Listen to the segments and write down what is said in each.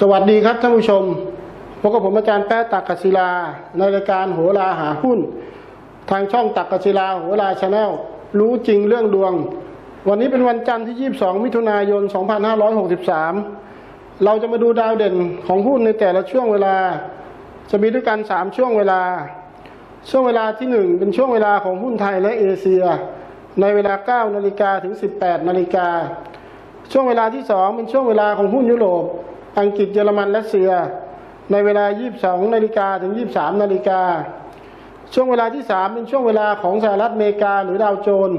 สวัสดีครับท่านผู้ชม พบกับผมอาจารย์แป๊ะตักกศิลา ในรายการโหราหาหุ้น ทางช่องตักกศิลาโหราชาแนลรู้จริงเรื่องดวง วันนี้เป็นวันจันทร์ที่ 22 มิถุนายน 2563 เราจะมาดูดาวเด่นของหุ้นในแต่ละช่วงเวลา จะมีด้วยกัน 3 ช่วงเวลา ช่วงเวลาที่ 1 เป็นช่วงเวลาของหุ้นไทยและเอเชีย ในเวลา 9 นาฬิกาถึง 18 นาฬิกา ช่วงเวลาที่ 2 เป็นช่วงเวลาของหุ้นยุโรป อังกฤษเยอรมันรัสเซีย ในเวลา 22นาฬิกาถึง 23นาฬิกาช่วงเวลาที่ 3 เป็นช่วงเวลาของสหรัฐอเมริกาหรือดาวโจน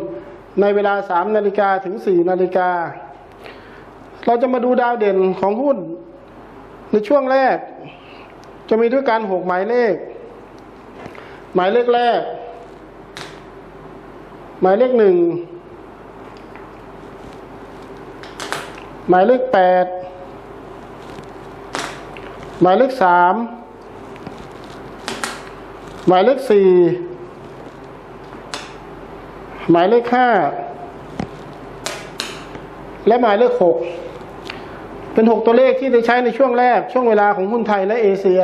ในเวลา 3 นาฬิกาถึง 4 นาฬิกา เราจะมาดูดาวเด่นของหุ้น ในช่วงแรก จะมีด้วยกัน6หมายเลข หมายเลขแรก หมายเลขหนึ่งหมายเลขแปด หมายเลขสามหมายเลขสี่หมายเลขห้าและหมายเลขหกเป็นหกตัวเลขที่ได้ใช้ในช่วงแรก ช่วงเวลาของหุ้นไทยและเอเชีย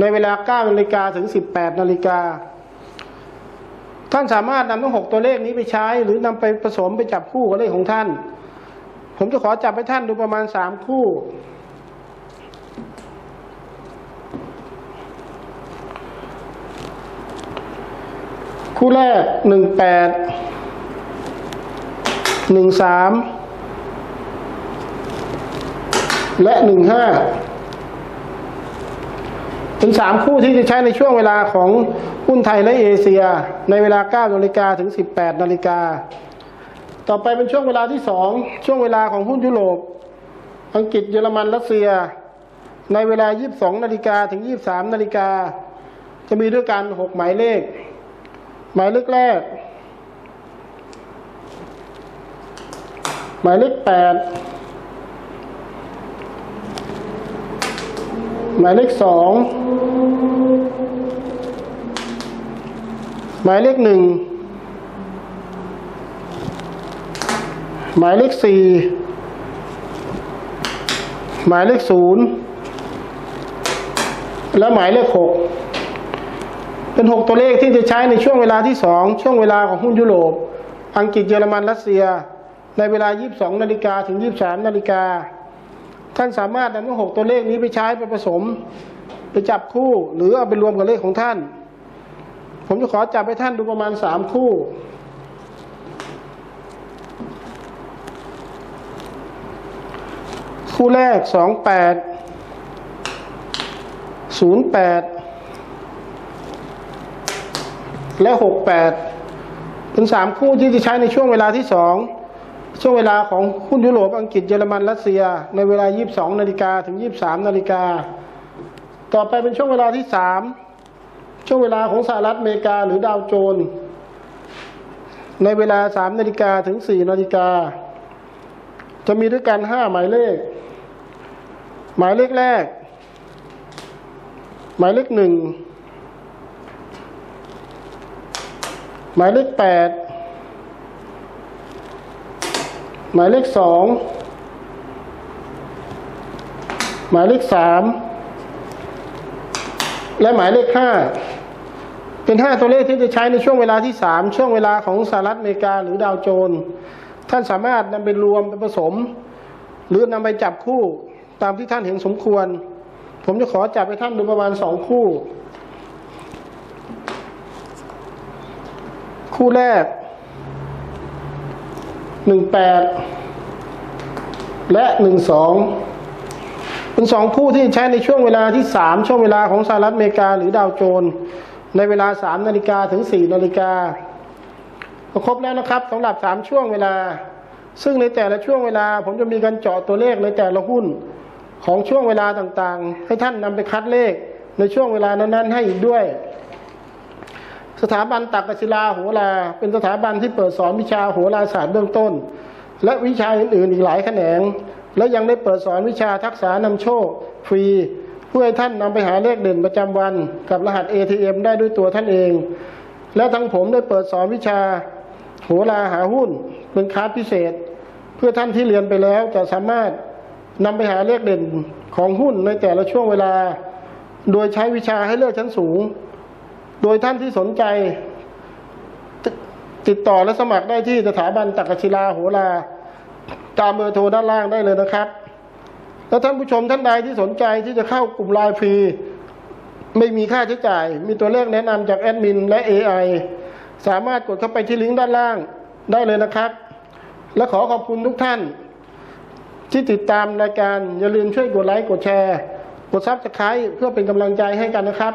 ในเวลา9นาฬิกาถึง 18นาฬิกาท่านสามารถนำทั้งหกตัวเลขนี้ไปใช้ หรือนำไปผสมไปจับคู่กับเลขของท่าน ผมจะขอจับให้ท่านดูประมาณสามคู่ คู่แรกหนึ่งแปดหนึ่งสามและหนึ่งห้าเป็นสามคู่ที่จะใช้ในช่วงเวลาของหุ้นไทยและเอเชีย ในเวลา9นาฬิกาถึง 18นาฬิกาต่อไปเป็นช่วงเวลาที่สองช่วงเวลาของหุ้นยุโรป อังกฤษเยอรมันรัสเซีย ในเวลา 22นาฬิกาถึง 23นาฬิกาจะมีด้วยกัน 6 หมายเลข หมายเลขแรก หมายเลขแปดหมายเลขสองหมายเลขหนึ่งหมายเลขสี่หมายเลขศูนย์และหมายเลขหก เป็นหกตัวเลขที่จะใช้ในช่วงเวลาที่สองช่วงเวลาของหุ้นยุโรป อังกฤษเยอรมันรัสเซีย ในเวลายี่บสองนาฬิกาถึงยี่บสามนาฬิกา ท่านสามารถนำหกตัวเลขนี้ไปใช้ไปผสม ไปจับคู่หรือเอาไปรวมกับเลขของท่าน ผมจะขอจับให้ท่านดูประมาณสามคู่คู่แรกสองแปดศูนย์แปด และหกแปดเป็นสามคู่ที่จะใช้ในช่วงเวลาที่สองช่วงเวลาของหุ้นยุโรปอังกฤษเยอรมันรัสเซีย ในเวลา 22 นาฬิกาถึง 23 นาฬิกา ต่อไปเป็นช่วงเวลาที่สามช่วงเวลาของสหรัฐอเมริกาหรือดาวโจนส์ในเวลา 3 นาฬิกาถึง 4 นาฬิกา จะมีด้วยกัน 5 หมายเลข หมายเลขแรก หมายเลขหนึ่ง หมายเลขแปดหมายเลขสองหมายเลขสามและหมายเลขห้าเป็นห้าตัวเลขที่จะใช้ในช่วงเวลาที่สามช่วงเวลาของสหรัฐอเมริกาหรือดาวโจนส์ท่านสามารถนำไปรวมไปผสม หรือนำไปจับคู่ตามที่ท่านเห็นสมควร ผมจะขอจับให้ท่านดูประมาณสองคู่ คู่แรกหนึ่งแปดและหนึ่งสองเป็นสองคู่ที่ใช้ในช่วงเวลาที่สามช่วงเวลาของสหรัฐอเมริกาหรือดาวโจน ในเวลาสามนาฬิกาถึงสี่นาฬิกาก็ครบแล้วนะครับสำหรับสามช่วงเวลา ซึ่งในแต่ละช่วงเวลา ผมจะมีการเจาะตัวเลขในแต่ละหุ้นของช่วงเวลาต่างๆ ให้ท่านนำไปคัดเลขในช่วงเวลานั้นๆให้อีกด้วย สถาบันตักกศิลาโหรา เป็นสถาบันที่เปิดสอนวิชาโหราศาสตร์เบื้องต้น และวิชาอื่นๆอีกหลายแขนง และยังได้เปิดสอนวิชาทักษะนำโชค ฟรีเพื่อให้ท่านนำไปหาเลขเด่นประจำวัน กับรหัส ATM ได้ด้วยตัวท่านเอง และทั้งผมได้เปิดสอนวิชาโหราหาหุ้นเป็นคลาสพิเศษ เพื่อท่านที่เรียนไปแล้วจะสามารถนำไปหาเลขเด่นของหุ้นในแต่ละช่วงเวลา โดยใช้วิชาให้เลือกชั้นสูง โดยท่านที่สนใจติติดต่อและสมัครได้ที่สถาบันตักกศิลาโหราตามเบอร์โทรด้านล่างได้เลยนะครับแล้วท่านผู้ชมท่านใดที่สนใจที่จะเข้ากลุ่มไลน์ฟรีไม่มีค่าใช้จ่าย มีตัวเลขแนะนำจากแอดมินและ AI สามารถกดเข้าไปที่ลิงก์ด้านล่างได้เลยนะครับ และขอขอบคุณทุกท่าน ที่ติดตามรายการอย่าลืมช่วยกดไลค์กดแชร์ กดซับสไครต์เพื่อเป็นกำลังใจให้กันนะครับ